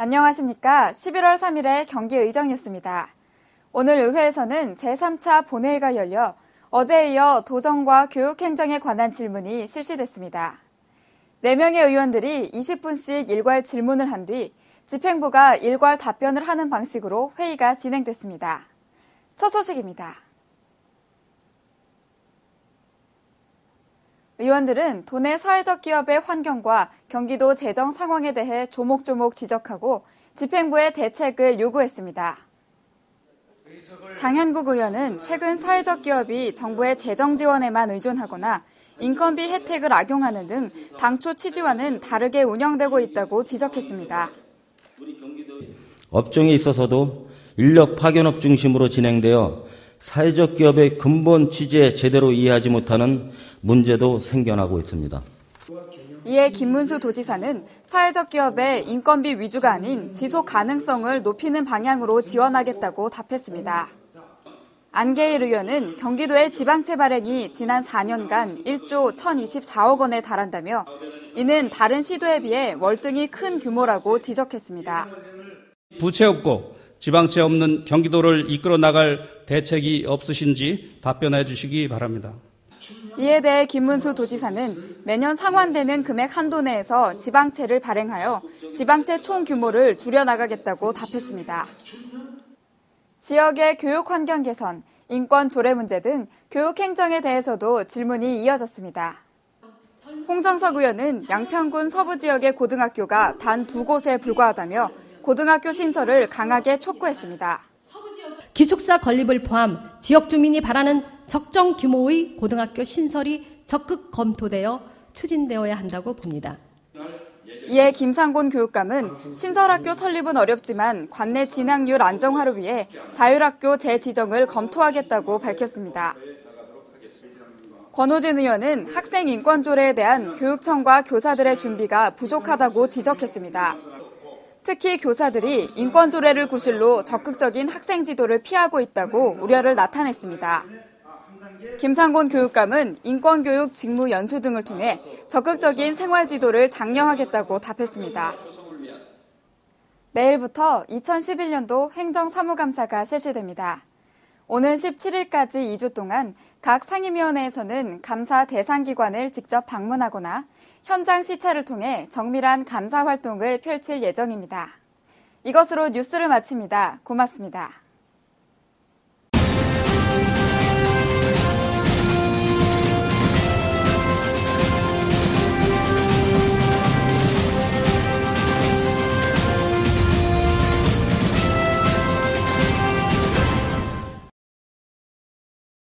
안녕하십니까. 11월 3일의 경기의정 뉴스입니다. 오늘 의회에서는 제3차 본회의가 열려 어제에 이어 도정과 교육행정에 관한 질문이 실시됐습니다. 4명의 의원들이 20분씩 일괄 질문을 한 뒤 집행부가 일괄 답변을 하는 방식으로 회의가 진행됐습니다. 첫 소식입니다. 의원들은 도내 사회적 기업의 환경과 경기도 재정 상황에 대해 조목조목 지적하고 집행부의 대책을 요구했습니다. 장현국 의원은 최근 사회적 기업이 정부의 재정 지원에만 의존하거나 인건비 혜택을 악용하는 등 당초 취지와는 다르게 운영되고 있다고 지적했습니다. 업종에 있어서도 인력 파견업 중심으로 진행되어 사회적 기업의 근본 취지에 제대로 이해하지 못하는 문제도 생겨나고 있습니다. 이에 김문수 도지사는 사회적 기업의 인건비 위주가 아닌 지속 가능성을 높이는 방향으로 지원하겠다고 답했습니다. 안계일 의원은 경기도의 지방채 발행이 지난 4년간 1조 1,024억 원에 달한다며 이는 다른 시도에 비해 월등히 큰 규모라고 지적했습니다. 부채 없고 지방채 없는 경기도를 이끌어 나갈 대책이 없으신지 답변해 주시기 바랍니다. 이에 대해 김문수 도지사는 매년 상환되는 금액 한도 내에서 지방채를 발행하여 지방채 총 규모를 줄여나가겠다고 답했습니다. 지역의 교육 환경 개선, 인권 조례 문제 등 교육 행정에 대해서도 질문이 이어졌습니다. 홍정석 의원은 양평군 서부 지역의 고등학교가 단 두 곳에 불과하다며 고등학교 신설을 강하게 촉구했습니다. 기숙사 건립을 포함 지역 주민이 바라는 적정 규모의 고등학교 신설이 적극 검토되어 추진되어야 한다고 봅니다. 이에 김상곤 교육감은 신설학교 설립은 어렵지만 관내 진학률 안정화를 위해 자율학교 재지정을 검토하겠다고 밝혔습니다. 권호진 의원은 학생 인권 조례에 대한 교육청과 교사들의 준비가 부족하다고 지적했습니다. 특히 교사들이 인권조례를 구실로 적극적인 학생 지도를 피하고 있다고 우려를 나타냈습니다. 김상곤 교육감은 인권교육 직무 연수 등을 통해 적극적인 생활 지도를 장려하겠다고 답했습니다. 내일부터 2011년도 행정사무감사가 실시됩니다. 오는 17일까지 2주 동안 각 상임위원회에서는 감사 대상 기관을 직접 방문하거나 현장 시찰을 통해 정밀한 감사 활동을 펼칠 예정입니다. 이것으로 뉴스를 마칩니다. 고맙습니다.